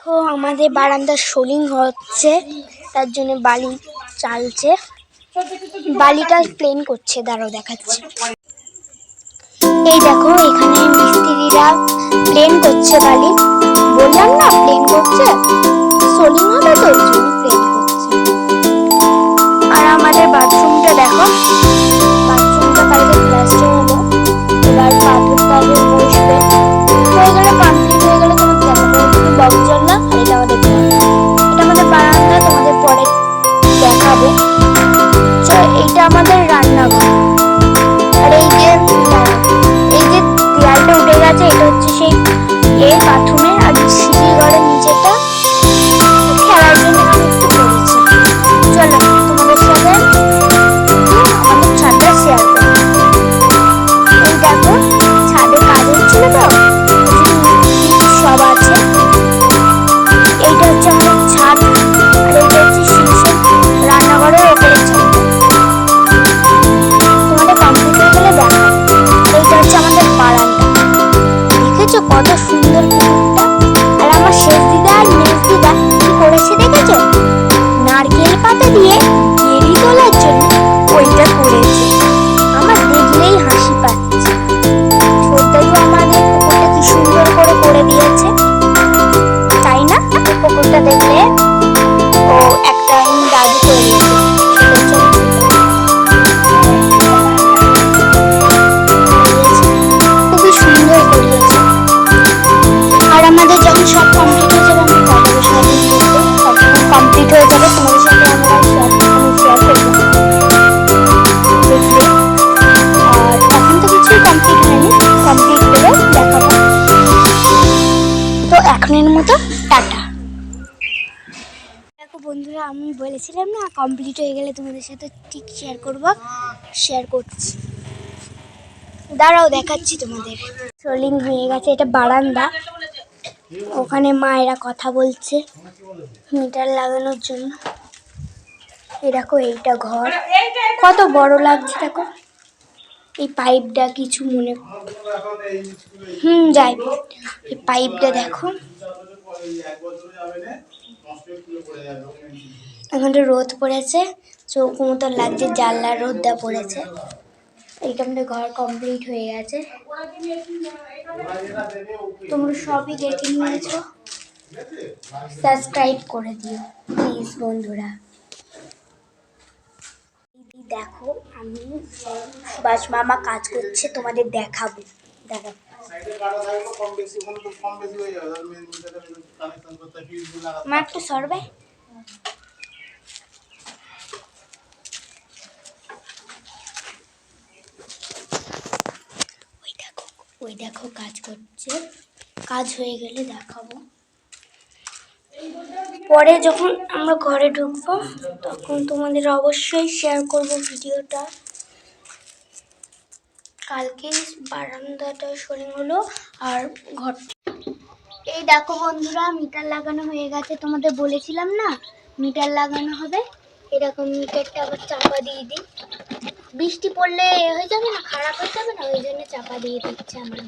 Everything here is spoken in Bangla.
দেখো, আমাদের বারান্দার সোলিং হচ্ছে, তার জন্য বালি চালছে। বালিটা প্লেন করছে দাঁড়ো দেখাচ্ছে। এই দেখো, এখানে মিস্ত্রিরা প্লেন করছে বালি। দেখেছ কত সুন্দর আর আমার শেষ দিদা আর মেজ দিদা কি করেছে দেখেছ? মতো, টাটা। দেখো বন্ধুরা, আমি বলেছিলাম না কমপ্লিট হয়ে গেলে তোমাদের সাথে ঠিক শেয়ার করব শেয়ার করছি। দাঁড়াও, দেখাচ্ছি তোমাদের। সোলিং হয়ে গেছে, এটা বারান্দা। ওখানে মায়েরা কথা বলছে মিটার লাগানোর জন্য। দেখো, এইটা ঘর। কত বড় লাগছে, দেখো। এই পাইপটা কিছু মনে হুম, যাই। এই পাইপটা দেখো। এখানটা রোদ পড়েছে চৌক মতো লাগছে, জানলার রোদটা পড়েছে। এইটা আমাদের ঘর কমপ্লিট হয়ে গেছে। তোমরা সবই দেখে নিয়েছো? সাবস্ক্রাইব করে দিও প্লিজ বন্ধুরা। দিদি, দেখো, আমি সুভাষ মামা কাজ করছে, তোমাদের দেখাবো। দেখো মা একটু সরবে। ওই দেখো ওই দেখো কাজ করছে। কাজ হয়ে গেলে দেখাবো। পরে যখন আমরা ঘরে ঢুকবো, তখন তোমাদের অবশ্যই শেয়ার করব ভিডিওটা। কালকে বারান্দাটা সরিং হলো, আর ঘর এই দেখো বন্ধুরা, মিটার লাগানো হয়ে গেছে। তোমাদের বলেছিলাম না, মিটার লাগানো হবে। এরকম মিটারটা আবার চাপা দিয়ে দিই। বৃষ্টি পড়লে হয়ে যাবে না? খারাপ হয়ে যাবে না? ওই জন্য চাপা দিয়ে দিচ্ছে আমার।